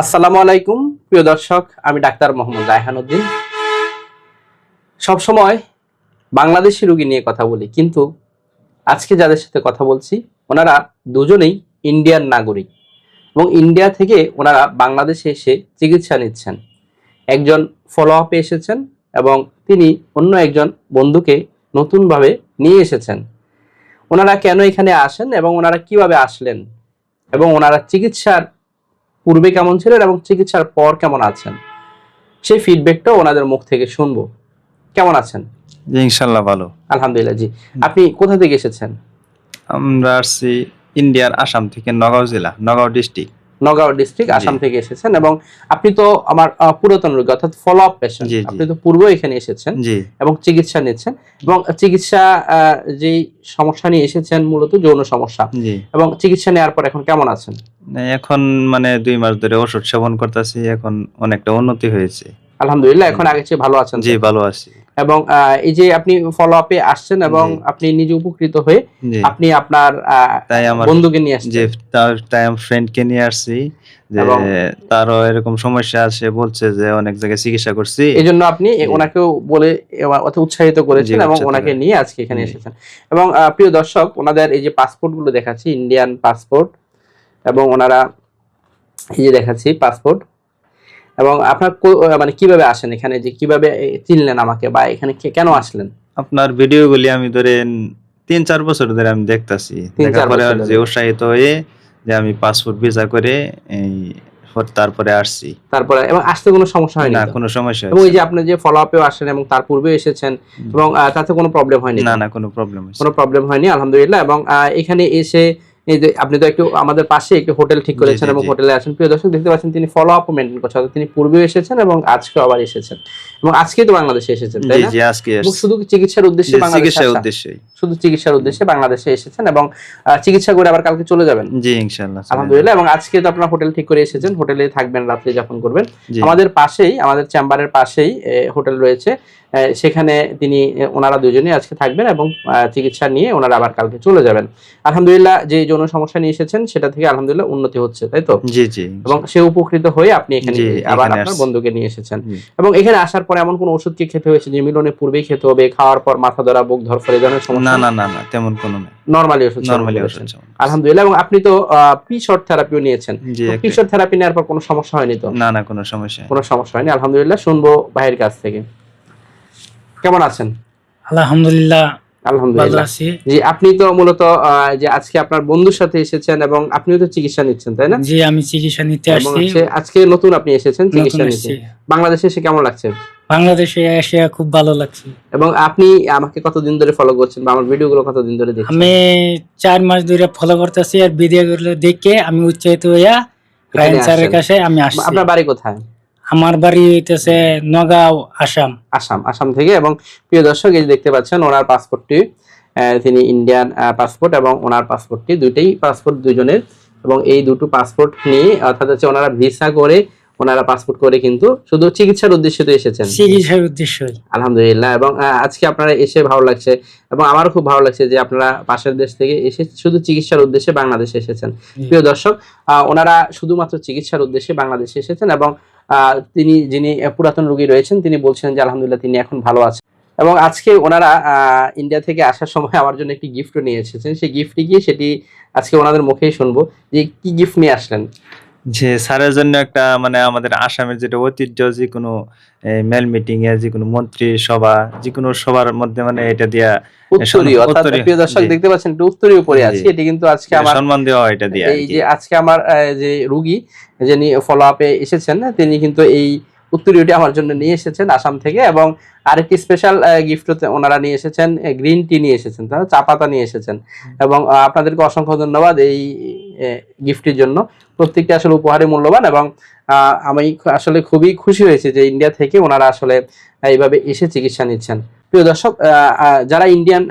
আসসালামু আলাইকুম, প্রিয় দর্শক, আমি ডাক্তার মোহাম্মদ রায়হানুদ্দিন সবসময় বাংলাদেশি রোগী নিয়ে কথা বলি, কিন্তু আজকে যাদের সাথে কথা বলছি, ওনারা দুজনেই ইন্ডিয়ান নাগরিক এবং ইন্ডিয়া থেকে ওনারা বাংলাদেশে এসে চিকিৎসা নিচ্ছেন। একজন ফলো আপে এসেছেন এবং তিনি অন্য একজন বন্ধুকে নতুনভাবে নিয়ে এসেছেন। ওনারা কেন এখানে আসেন এবং ওনারা কীভাবে আসলেন এবং ওনারা চিকিৎসার পূর্বে কেমন ছিলেন এবং চিকিৎসার পর কেমন আছেন? সেই ফিডব্যাকটাও ওনাদের মুখ থেকে শুনব। কেমন আছেন? ইনশাল্লাহ ভালো। আলহামদুলিল্লাহ জি। আপনি কোথা থেকে এসেছেন? আমরা আসছি ইন্ডিয়ার আসাম থেকে নগাঁও জেলা নগাঁও ডিস্ট্রিক্ট নগাঁও ডিস্ট্রিক্ট আসাম থেকে এসেছেন এবং আপনি তো আমার পুরাতন রোগী অর্থাৎ ফলো আপ পেশেন্ট। আপনি তো পূর্ব এখানে এসেছেন এবং চিকিৎসা নিচ্ছেন এবং চিকিৎসা যেই সমস্যা নিয়ে এসেছেন মূলত যৌন সমস্যা এবং চিকিৎসা নেওয়ার পর এখন কেমন আছেন? এখন মানে দুই মাস ধরে ওষুধ সেবন করতেছি এখন অনেকটা উন্নতি হয়েছে। আলহামদুলিল্লাহ এখন আগে চেয়ে ভালো আছেন জি ভালো আছি। এবং এই যে আপনি ফলো আপে আসছেন এবং আপনি নিজে উপকৃত হয়ে আপনি আপনার বন্ধুকে নিয়ে যে আসছেন তার তাই আমার ফ্রেন্ডকে নিয়ে আসছি যে তারও এরকম সমস্যা আছে বলছে যে অনেক জায়গায় চিকিৎসা করছি। এই জন্য আপনি। ওনাকেও বলে অর্থাৎ উৎসাহিত করেছেন এবং ওনাকে নিয়ে আজকে এখানে এসেছেন। এবং প্রিয় দর্শক ওনাদের এই যে পাসপোর্টগুলো দেখাচ্ছি ইন্ডিয়ান পাসপোর্ট এবং ওনারা এই যে দেখাচ্ছি পাসপোর্ট এবং আপনার মানে কীভাবে আসেন এখানে? যে কীভাবে চিনলেন আমাকে বা এখানে কেন আসলেন? আপনার ভিডিওগুলি আমি ধরেন তিন চার বছর ধরে আমি দেখতাছি। দেখার পরে। যে উৎসাহিত হয়ে যে আমি পাসপোর্ট ভিসা করে এই তারপরে আসছি। তারপরে এবং আসতে কোনো সমস্যা হয়নি না কোনো সমস্যা এবং এই যে আপনি যে ফলো আপেও আসেন এবং তার পূর্বে এসেছেন এবং তাতে কোনো প্রবলেম হয়নি না না কোনো প্রবলেম কোনো প্রবলেম হয়নি আলহামদুলিল্লাহ। এবং এখানে এসে এই যে আপনি তো একটু আমাদের পাশে একটু হোটেল ঠিক করেছেন এবং। হোটেলে আসেন প্রিয় দর্শক দেখতে পাচ্ছেন তিনি ফলো আপ মেনটেন করছেন। অর্থাৎ তিনি পূর্বেও এসেছেন এবং আজকেও আবার এসেছেন। এবং আজকেই তো বাংলাদেশে এসেছেন তাই না? আজকে শুধু চিকিৎসার উদ্দেশ্যে বাংলাদেশে চিকিৎসার উদ্দেশ্যে শুধু চিকিৎসার উদ্দেশ্যে বাংলাদেশে এসেছেন এবং চিকিৎসা করে আবার কালকে চলে যাবেন। জি ইনশাল্লাহ চলে আলহামদুলিল্লাহ এবং আজকে তো আপনার হোটেল ঠিক করে এসেছেন। হোটেলে থাকবেন রাত্রি যাপন করবেন। আমাদের পাশেই আমাদের চেম্বারের পাশেই হোটেল রয়েছে। সেখানে তিনি ওনারা দুজনেই আজকে থাকবেন এবং চিকিৎসা নিয়ে ওনারা আবার কালকে চলে যাবেন। আলহামদুলিল্লাহ যে যৌন সমস্যা নিয়ে এসেছেন সেটা থেকে আলহামদুলিল্লাহ উন্নতি হচ্ছে তাই তো? জি জি এবং সে উপকৃত হয়ে আপনি এখানে আবার আপনার বন্ধুকে নিয়ে এসেছেন। এবং এখানে আসার পর এমন কোন ওষুধ কি খেতে হয়েছে যে মিলনের পূর্বেই খেতে হবে খাওয়ার পর মাথা ধরা বুক ধরফর এই ধরনের না সমস্যা না না না না তেমন কোনো নাই। নর্মালি ওষুধ নরমালি ওষুধ আলহামদুলিল্লাহ এবং আপনি তো পি শর্ট থেরাপিও নিয়েছেন। পি শর্ট থেরাপি নেওয়ার পর কোনো সমস্যা হয়নি তো? না না কোনো সমস্যা কোনো সমস্যা হয়নি? আলহামদুলিল্লাহ শুনব ভাইয়ের কাছ থেকে। কেমন আছেন? আলহামদুলিল্লাহ আলহামদুলিল্লাহ। জি আপনি তো মূলত যে আজকে আপনার বন্ধুর সাথে এসেছেন এবং আপনিও তো চিকিৎসা নিচ্ছেন তাই না? জি আমি চিকিৎসা নিতে আসছি। আজকে নতুন আপনি এসেছেন চিকিৎসা নিতে। বাংলাদেশে এসে কেমন লাগছে? বাংলাদেশে এসে খুব ভালো লাগছে। এবং আপনি আমাকে কতদিন ধরে ফলো করছেন বা আমার ভিডিওগুলো কতদিন ধরে দেখছেন? আমি চার মাস ধরে ফলো করতেছি আর ভিডিও গুলো দেখে আমি উৎসাহিত হইয়া রায়ন স্যারের কাছে আমি আসছি। আপনার বাড়ি কোথায়? আমার বাড়ি হইতেছে নগাঁও, আসাম। আসাম আসাম থেকে। এবং প্রিয় দর্শক, এই দেখতে পাচ্ছেন, ওনার পাসপোর্টটি তিনি ইন্ডিয়ান পাসপোর্ট এবং ওনার পাসপোর্টটি দুইটাই পাসপোর্ট দুজনের এবং এই দুটো পাসপোর্ট নিয়ে, অর্থাৎ হচ্ছে ওনারা ভিসা করে ওনারা পাসপোর্ট করে কিন্তু শুধু চিকিৎসার উদ্দেশ্যে তো এসেছেন। চিকিৎসার উদ্দেশ্যই। আলহামদুলিল্লাহ এবং আজকে আপনারা এসে ভালো লাগছে এবং আমারও খুব ভালো লাগছে যে আপনারা পাশের দেশ থেকে এসে শুধু চিকিৎসার উদ্দেশ্যে বাংলাদেশে এসেছেন। প্রিয় দর্শক ওনারা শুধুমাত্র চিকিৎসার উদ্দেশ্যে বাংলাদেশে এসেছেন এবং তিনি যিনি পুরাতন রোগী রয়েছেন তিনি বলছেন যে আলহামদুলিল্লাহ তিনি এখন ভালো আছেন। এবং আজকে ওনারা আহ, ইন্ডিয়া থেকে আসার সময় আমার জন্য একটি গিফটও নিয়ে এসেছেন। সেই গিফটটি কি সেটি আজকে ওনাদের মুখেই শুনব যে কি গিফট নিয়ে আসলেন। যে স্যারের জন্য একটা মানে আমাদের আসামের যেটা ঐতিহ্য যে কোনো মেল মিটিং এ যে কোনো মন্ত্রী সভা যে কোনো সবার মধ্যে মানে এটা দিয়া উত্তরীয় প্রিয় দর্শক দেখতে পাচ্ছেন এটা উত্তরীয় পরে আছে এটি কিন্তু আজকে আমার সম্মান দেওয়া এটা দিয়া এই যে আজকে আমার যে রুগী যিনি ফলো আপে এসেছেন তিনি কিন্তু এই উত্তরীয়টি আমার জন্য নিয়ে এসেছেন আসাম থেকে এবং আরেকটি স্পেশাল গিফট ওনারা নিয়ে এসেছেন গ্রিন টি নিয়ে এসেছেন তারা চা পাতা নিয়ে এসেছেন। এবং আপনাদেরকে অসংখ্য ধন্যবাদ এই গিফটের জন্য। প্রত্যেকটি আসলে উপহারে মূল্যবান এবং আমি আসলে খুবই খুশি হয়েছে যে ইন্ডিয়া থেকে ওনারা আসলে এইভাবে এসে চিকিৎসা নিচ্ছেন। প্রিয় দর্শক যারা ইন্ডিয়ান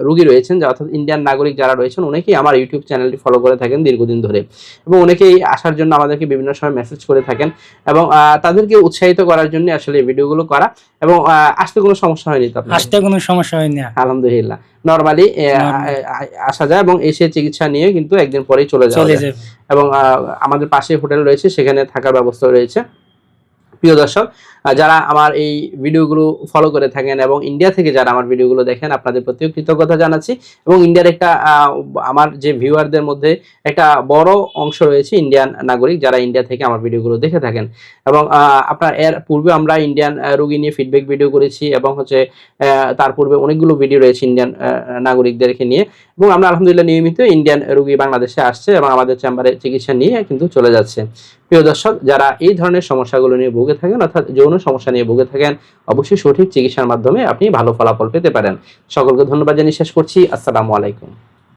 রোগী রয়েছেন যা- অর্থাৎ ইন্ডিয়ান নাগরিক যারা রয়েছেন অনেকেই আমার ইউটিউব চ্যানেলটি ফলো করে থাকেন দীর্ঘদিন ধরে এবং অনেকেই আসার জন্য আমাদেরকে বিভিন্ন সময় মেসেজ করে থাকেন এবং তাদেরকে উৎসাহিত করার জন্য আসলে এই ভিডিওগুলো করা এবং আসতে কোনো সমস্যা হয়নি তো আসতে কোনো সমস্যা হয় না আলহামদুলিল্লাহ। নর্মালি. আসা যায় এবং এসে চিকিৎসা নিয়ে কিন্তু একদিন পরেই চলে যাওয়া যায়। এবং আমাদের পাশে হোটেল রয়েছে সেখানে থাকার ব্যবস্থা রয়েছে। প্রিয় দর্শক যারা আমার এই ভিডিওগুলো ফলো করে থাকেন এবং ইন্ডিয়া থেকে যারা আমার ভিডিওগুলো দেখেন, আপনাদের প্রতিও কৃতজ্ঞতা জানাচ্ছি। এবং ইন্ডিয়ার একটা আমার যে ভিউয়ারদের মধ্যে একটা বড় অংশ রয়েছে ইন্ডিয়ান নাগরিক, যারা ইন্ডিয়া থেকে আমার ভিডিওগুলো দেখে থাকেন। এবং আপনার এর পূর্বে আমরা ইন্ডিয়ান রোগী নিয়ে ফিডব্যাক ভিডিও করেছি এবং হচ্ছে তার পূর্বে অনেকগুলো ভিডিও রয়েছে ইন্ডিয়ান নাগরিকদেরকে নিয়ে। এবং আমরা আলহামদুলিল্লাহ নিয়মিত ইন্ডিয়ান রোগী বাংলাদেশে আসছে এবং আমাদের চেম্বারে চিকিৎসা নিয়ে কিন্তু চলে যাচ্ছে। প্রিয় দর্শক, যারা এই ধরনের সমস্যাগুলো নিয়ে ভুগে থাকেন, অর্থাৎ যৌন সমস্যা নিয়ে ভুগে থাকেন, অবশ্যই সঠিক চিকিৎসার মাধ্যমে আপনি ভালো ফলাফল পেতে পারেন। সকলকে ধন্যবাদ জানিয়ে শেষ করছি। আসসালামু আলাইকুম।